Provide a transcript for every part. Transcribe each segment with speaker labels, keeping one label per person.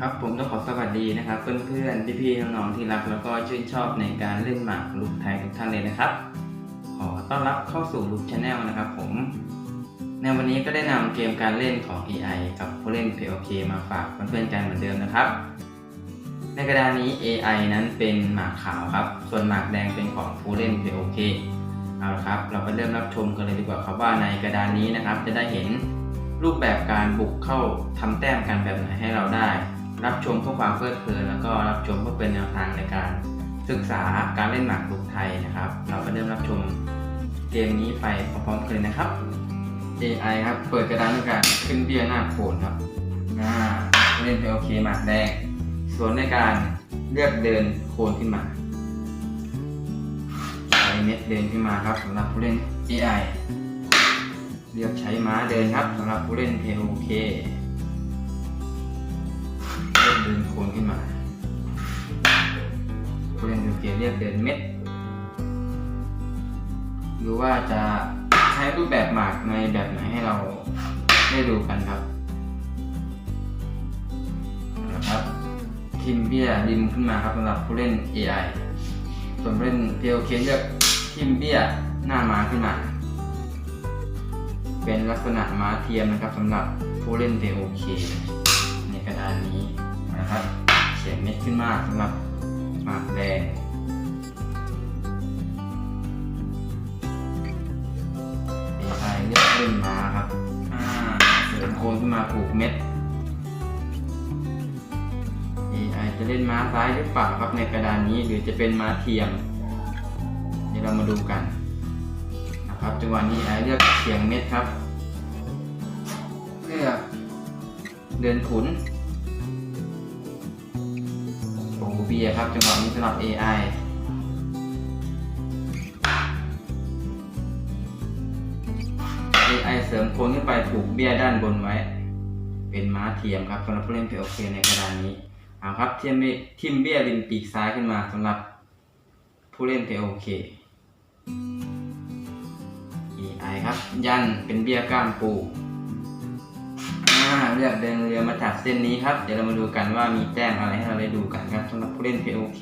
Speaker 1: ครับผมต้องขอสวัสดีนะครับ เพื่อนๆ พี่ๆ น้องๆ ที่รักแล้วก็ชื่นชอบในการเล่นหมากลุกไทยทุกท่านเลยนะครับ ขอต้อนรับเข้าสู่ลุกชาแนลนะครับผม ในวันนี้ก็ได้นำเกมการเล่นของ AI กับผู้เล่น POK มาฝากเพื่อนๆกันเหมือนเดิมนะครับ ในกระดานนี้ AI นั้นเป็นหมากขาวครับ ส่วนหมากแดงเป็นของผู้เล่น POK เอาละครับ เราไปเริ่มรับชมกันเลยดีกว่าครับว่าในกระดานนี้นะครับจะได้เห็น รูปแบบการบุกเข้าทำแต้มกันแบบไหนให้เราได้ รับชมเพื่อความเพลิดเพลินแล้วก็รับชมเพื่อเป็นแนวทางในการศึกษาการเล่นหมากรุกไทยนะครับ เราไปเริ่มรับชมเกมนี้ไปพร้อมๆกันเลยนะครับ AI ครับ เปิดกระดานด้วยการขึ้นเบี้ยหน้าโขนครับอ่าเล่นเป็นโอเคหมากแดงส่วนในการเลือกเดินโคนขึ้นมาใช้เม็ดเดินขึ้นมาครับสำหรับผู้เล่น AI เลือกใช้ม้าเดินครับสำหรับผู้เล่น POK เลือกเดินโคนขึ้นมา ผู้เล่น POK เลือกเดินเม็ด หรือว่าจะใช้รูปแบบหมากในแบบไหนให้เราได้ดูกันครับนะครับทิมเบียริมขึ้นมาครับสำหรับผู้เล่น AI ส่วนผู้เล่น POK เลือกทิมเบียหน้าม้าขึ้นมา เป็นลักษณะม้าเทียมนะครับสำหรับผู้เล่น POK ในกระดานนี้นะครับเขียนเม็ดขึ้นมาสำหรับหมากแดง AI เลือกเล่นม้าครับอ่าเสริมโคนขึ้นมาผูกเม็ด AI จะเล่นม้าซ้ายหรือเปล่าครับในกระดานนี้หรือจะเป็นม้าเทียม เดี๋ยวเรามาดูกันนะ ครับจังหวะนี้ AI เลือกเสียงเม็ดครับ เลือกเดินขุนโอเบียครับจังหวะนี้สำหรับ AI AI เสริมโคนขึ้นไปผูกเบี้ยด้านบนไว้ เป็นม้าเทียมครับสำหรับผู้เล่นเพลโอเคในกระดานนี้เอาครับเทียมทิมเบี้ยริมปีกซ้ายขึ้นมาสำหรับผู้เล่นเพลโอเค AI ครับ ยันเป็นเบี้ยก้ามปูเลือกเดินเรือมาจากเส้นนี้ครับ เดี๋ยวเรามาดูกันว่ามีแต้มอะไรให้เราได้ดูกันครับสำหรับผู้เล่นเพโอเค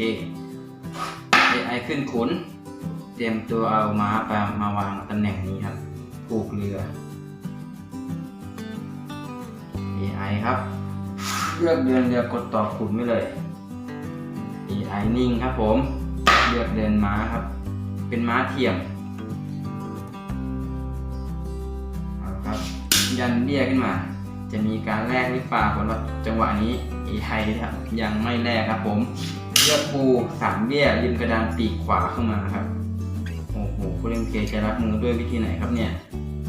Speaker 1: AI ขึ้นขน เตรียมตัวเอาม้าไปมาวางตำแหน่งนี้ครับผูกเรือ AI ครับ เลือกเดินเรือกดต่อขุนไม่เลย AI นิ่งครับผม เลือกเดินม้าครับ เป็นม้าเทียม ยันเบี้ยขึ้นมา จะมีการแลกหรือเปล่าผลว่าจังหวะนี้ AI ครับยังไม่แลกครับผมเลือกปูสามเบี้ยริมกระดานปีกขวาเข้ามาครับโอ้โหผู้เล่นเคจะรับมือด้วยวิธีไหนครับเนี่ย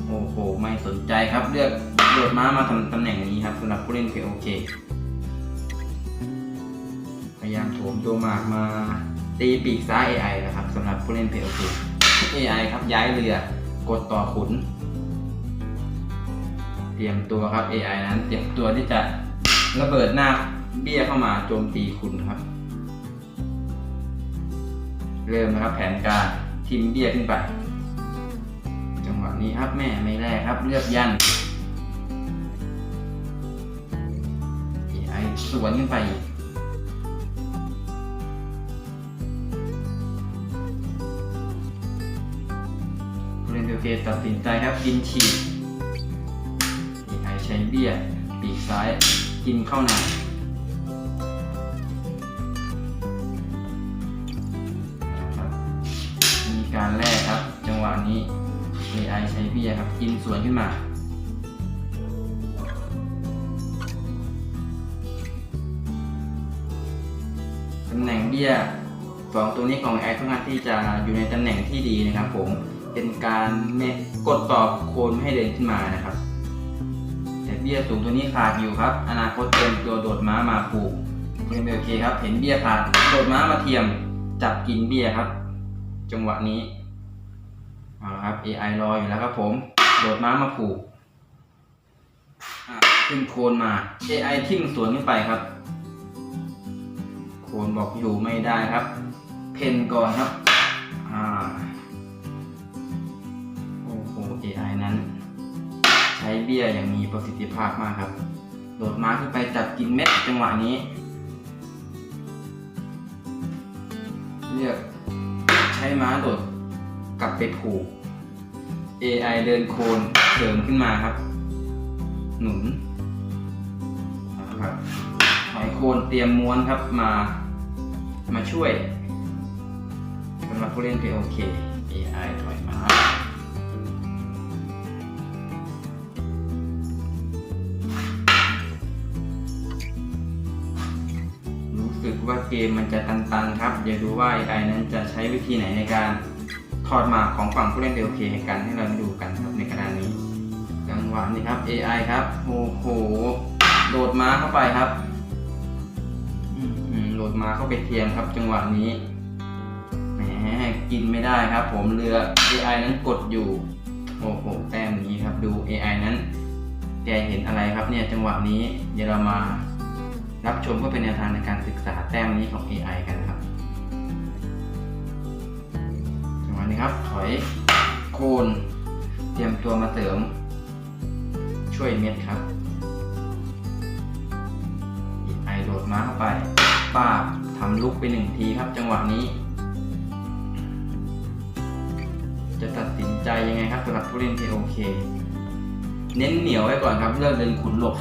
Speaker 1: โอ้โหไม่สนใจครับเลือกโดดม้ามาทำตำแหน่งนี้ครับสำหรับผู้เล่น POK พยายามโถมตัวหมากมาตีปีกซ้าย AI นะครับสำหรับผู้เล่น POK AI ครับย้ายเรือกดต่อขุน รียมตัวครับ AI นั้นเตรียมตัวที่จะระเบิดหน้าเบี้ยเข้ามาโจมตีคุณครับ เริ่มนะครับแผนการทิมเบี้ยขึ้นไป จังหวะนี้ครับแม่ไม่แรกครับ เลือกยัน AI สวนขึ้นไปอีกผู้เล่นโอเคตัดสินใจครับกินฉีด ช้เบี้ยปีกซ้ายกินเข้าหนนะครับมีการแลกครับ จังหวะนี้ AI ใช้เบี้ยครับ กินสวนขึ้นมาตำแหน่งเบี้ยสองตัวนี้ของไอค่อนข้างที่จะอยู่ในตำแหน่งที่ดีนะครับผม เป็นการกดต่อโคนไม่ให้เดินขึ้นมานะครับ บี้ยสูงตัวนี้ขาดอยู่ครับ อนาคตเตรียมตัวโดดม้ามาผูกเป็นโอเคครับ เห็นเบี้ยขาดโดดม้ามาเทียมจับกินเบี้ยครับ จังหวะนี้เอาละครับ AI รออยู่แล้วครับผม โดดม้ามาผูกขึ้นโคนมา AI ทิ่มสวนขึ้นไปครับ โคนบอกอยู่ไม่ได้ครับ เพนก่อนครับ อ่า เบี้ยอย่างมีประสิทธิภาพมากครับ โดดม้าขึ้นไปจับกินเม็ดจังหวะนี้ เลือกใช้ม้าโดดกลับไปผูก AI เดินโคนเสริมขึ้นมาครับ หนุนนะครับถอยโคนเตรียมม้วนครับมา มาช่วยสำหรับผู้เล่น POK AI ถอยม้า มมันจะตันๆครับ เดี๋ยวดูว่า AI นั้นจะใช้วิธีไหนในการถอดหมากของฝั่งผู้เล่น POK ให้กันให้เราได้ดูกันครับในกระดานนี้จังหวะนี้ครับ AI ครับโอ้โหโดดม้าเข้าไปครับอืมโดดม้าเข้าไปเทียมครับ จังหวะนี้แหมกินไม่ได้ครับ ผมเรือ AI นั้นกดอยู่โอ้โหแต้มนี้ครับ ดู AI นั้นแกเห็นอะไรครับเนี่ยจังหวะนี้เดี๋ยวเรามา รับชมเพื่อเป็นแนวทางในการศึกษาแต้มนี้ของ AI กันครับจังหวะนี้ครับ ถอยโคนเตรียมตัวมาเสริม ช่วยเม็ดครับ AI โดดมาเข้าไปป้าบทำลุกไปหนึ่งทีครับ จังหวะนี้ จะตัดสินใจยังไงครับสำหรับผู้เล่น POK เน้นเหนียวไว้ก่อนครับ เลือกเดินขุนหลบ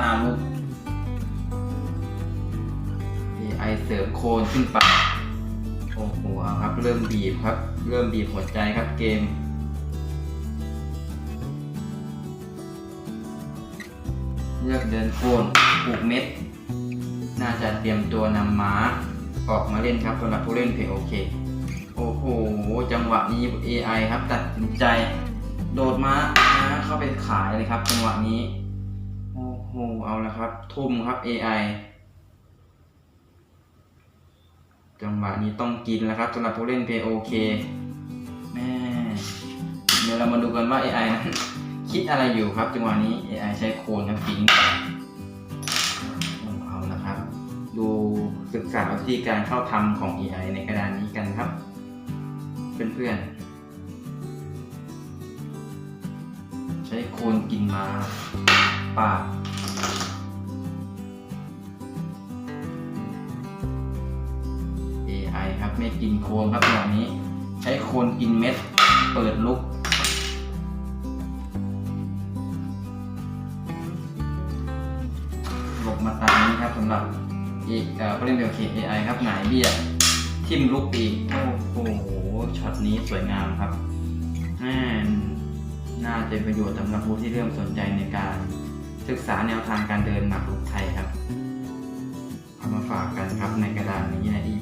Speaker 1: ตามลุก AI เสริมโคนขึ้นไปโอ้โหครับ เริ่มบีบครับ เริ่มบีบหัวใจครับเกมเลือกเดินโคนปลูกเม็ด น่าจะเตรียมตัวนำม้า ออกมาเล่นครับสำหรับผู้เล่นเพโอเค โอ้โห จังหวะนี้ AI ครับ ตัดสินใจ โดดม้านะเข้าไปขายเลยครับ จังหวะนี้ โอ้โห เอาละครับ ทุ่มครับ AI จังหวะนี้ต้องกินแล้วครับสำหรับผู้เล่น POK แม่เดี๋ยวเรามาดูกันว่า AI นั้นคิดอะไรอยู่ครับจังหวะนี้ AI ใช้โคนครับกินเอาละครับ ดูศึกษาวิธีการเข้าทำของ AI ในกระดานนี้กันครับ เพื่อนๆ ใช้โคนกินมาปาด AI ครับไม่กินโคนครับอย่างนี้ ใช้โคนกินเม็ด เปิดลุก หลบมาตามนี้ครับสำหรับอีกเอ่อผู้เล่นเบลเค AI ครับหงายเบี้ยทิมลุกอีกโอ้โหช็อตนี้สวยงามครับแม่น่าจะเป็นประโยชน์สำหรับผู้ที่เริ่มสนใจในการศึกษาแนวทางการเดินหมากรุกไทยครับเอามาฝากกันครับในกระดานนี้ใน EP นี้เอา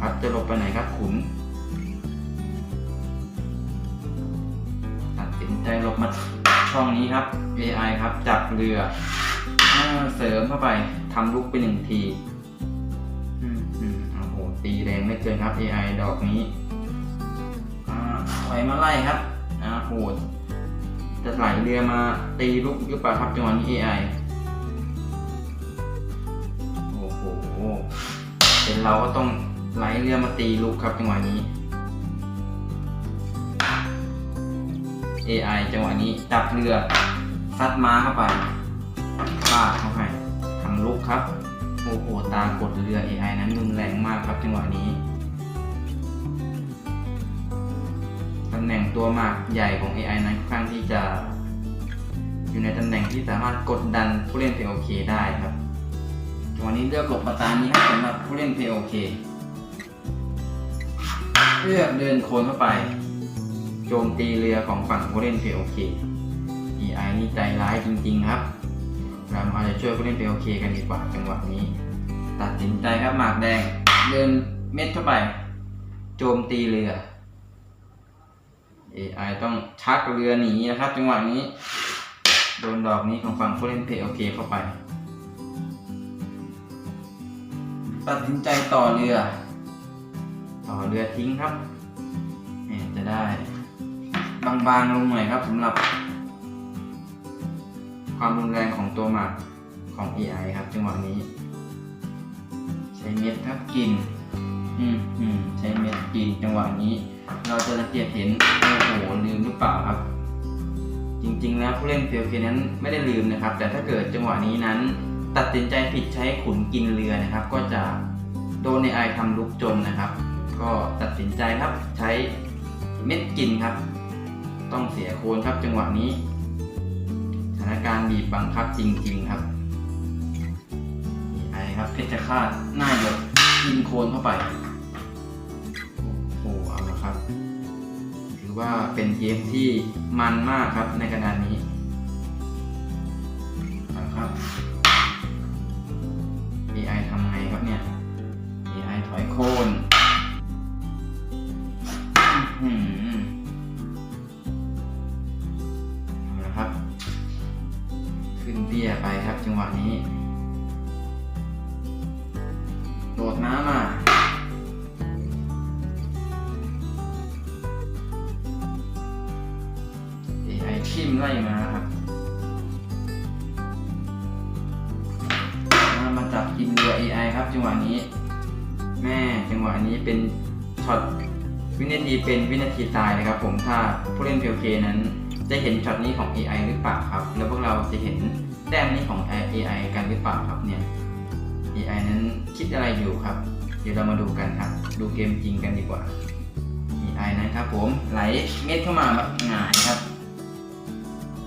Speaker 1: ครับ จะหลบไปไหนครับขุนตัดสินใจลบมาช่องนี้ครับ AI ครับ จับเรือเสริมเข้าไปทำลุกไปหนึ่งทีอืมอืมโอ้โหตีแรงไม่เกินครับ AI ดอกนี้อ่าถอยมาไล่ครับอ่าโหดจะไหลเรือมาตีลุกหรือเปล่าครับจังหวะนี้ AI โอ้โหเป็นเราก็ต้อง ไหลเรือมาตีลูกครับจังหวะนี้ AI จังหวะนี้จับเรือซัดม้าเข้าไปปาดเข้าไปทำลูกครับโอ้โหตากดเรือ AI นั้นรุนแรงมากครับจังหวะนี้ตำแหน่งตัวหมากใหญ่ของ AI นั้นค่อนข้างที่จะ อยู่ในตำแหน่งที่สามารถกดดันผู้เล่น POK ได้ครับวันนี้เลือกหลบประตานี้ครับสำหรับผู้เล่น POK เลือก เลือกเดินโคนเข้าไป โจมตีเรือของฝั่งผู้เล่น POK EI นี่ใจร้ายจริง ๆ ครับ เรามาจะช่วยผู้เล่น POK กันดีกว่าจังหวะนี้ ตัดสินใจครับหมากแดง เดินเม็ดเข้าไป โจมตีเรือ AI ต้องชักเรือหนีนะครับ จังหวะนี้ โดนดอกนี้ของฝั่งผู้เล่น POK เข้าไป ตัดสินใจต่อเรือ ต่อเรือทิ้งครับนี่จะได้บางๆลงหน่อยครับสำหรับ ความรุนแรงของตัวหมากของ AI ครับจังหวะนี้ ใช้เม็ดครับกิน อืมอืมใช้เม็ดกินจังหวะนี้ เราจะสังเกตเห็นโอ้โหลืมหรือเปล่าครับ จริงๆแล้วผู้เล่นเฟลเคนั้นไม่ได้ลืมนะครับ แต่ถ้าเกิดจังหวะนี้นั้น ตัดสินใจผิดใช้ขุนกินเรือนะครับ ก็จะโดนในไอทำลุกจนนะครับ ก็ตัดสินใจครับใช้เม็ดกินครับ ต้องเสียโคนครับจังหวะนี้สถานการณ์บีบบังคับจริง ๆครับไอครับเพชรฆาตหน้าหยดกินโคนเข้าไปโอ้โหเอาละครับ ถือว่าเป็นเกมที่มันมากครับในกระดาน จังหวะนี้ โดดน้ำมา AI ทิมไล่มาครับมามาจับกินเรือ AI ครับจังหวะนี้ แม่จังหวะนี้เป็นช็อตวินาทีเป็นวินาทีตายเลยครับผมถ้าผู้เล่น PLK นั้น จะเห็นช็อตนี้ของ AI หรือเปล่าครับ แล้วพวกเราจะเห็น แต้มนี้ของ AI กันหรือเปล่าครับเนี่ย AI นั้นคิดอะไรอยู่ครับ เดี๋ยวเรามาดูกันครับ ดูเกมจริงกันดีกว่า AI นะครับผมไหลเม็ดเข้ามาแบบหงายครับ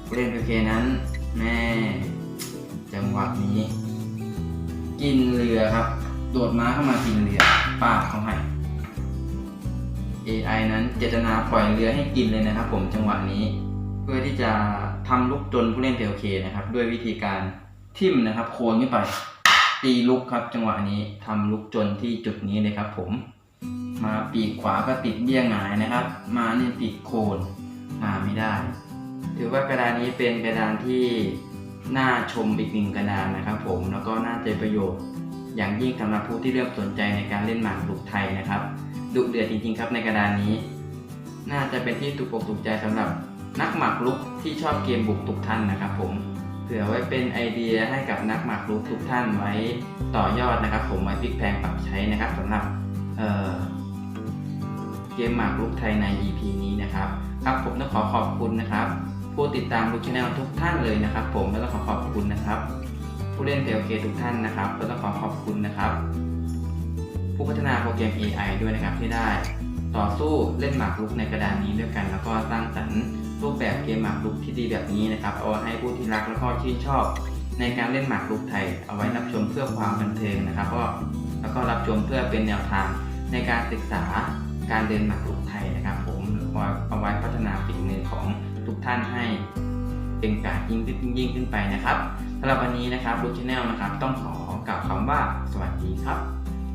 Speaker 1: ผู้เล่น PLK นั้นแม่จังหวะนี้ กินเรือครับ โดดม้าเข้ามากินเรือปาบเขาให้ AI นั้นเจตนาปล่อยเรือให้กินเลยนะครับ ผมจังหวะนี้ เพื่อที่จะ ทำลุกจนผู้เล่นเ l เคนะครับ ด้วยวิธีการทิมนะครับ โคนขึ้นไป ตีลุกครับ จังหวะนี้ทำลุกจนที่จุดนี้เลยครับ ผม มาปีกขวาก็ติดเบี้ยหงายนะครับ มาเนี่ยติดโคนมาไม่ได้ ถือว่ากระดานนี้เป็นกระดานที่น่าชมอีกหนึ่งกระดานนะครับ ผมแล้วก็น่าจะประโยชน์ อย่างยิ่งสำหรับผู้ที่เริ่มสนใจในการเล่นหมากรุกไทยนะครับดุเดือดจริงๆครับในกระดานนี้ น่าจะเป็นที่ถูกอกถูกใจสำหรับ นักหมากรุกที่ชอบเกมบุกทุกท่านนะครับผมเผื่อไว้เป็นไอเดียให้กับนักหมากรุกทุกท่านไว้ต่อยอดนะครับ ผมไว้พลิกแพลงปรับใช้นะครับสำหรับเเกมหมากรุกไทยใน EP นี้นะครับครับผมต้องขอขอบคุณนะครับ ผู้ติดตามลูกชแนลทุกท่านเลยนะครับ ผมแล้วก็ขอขอบคุณนะครับ ผู้เล่นเพลเคทุกท่านนะครับแล้วก็ขอขอบคุณนะครับ ผู้พัฒนาโปรแกรม AI ด้วยนะครับที่ได้ต่อสู้เล่นหมากรุกในกระดานนี้ด้วยกัน แล้วก็สร้างส แบบเกมหมากรุกที่ดีแบบนี้นะครับ เอาไว้ให้ผู้ที่รักแล้วก็ชื่นชอบ ในการเล่นหมากรุกไทย เอาไว้รับชมเพื่อความบันเทิงนะครับก็แล้วก็รับชมเพื่อเป็นแนวทางในการศึกษาการเดินหมากรุกไทยนะครับ ผมเอาไว้พัฒนาฝีมือของทุกท่านให้เป็นการยิ่งขึ้นยิ่งขึ้นไปนะครับสำหรับวันนี้นะครับลูกชแนลนะครับ ต้องขอกล่าวคำว่าสวัสดีครับ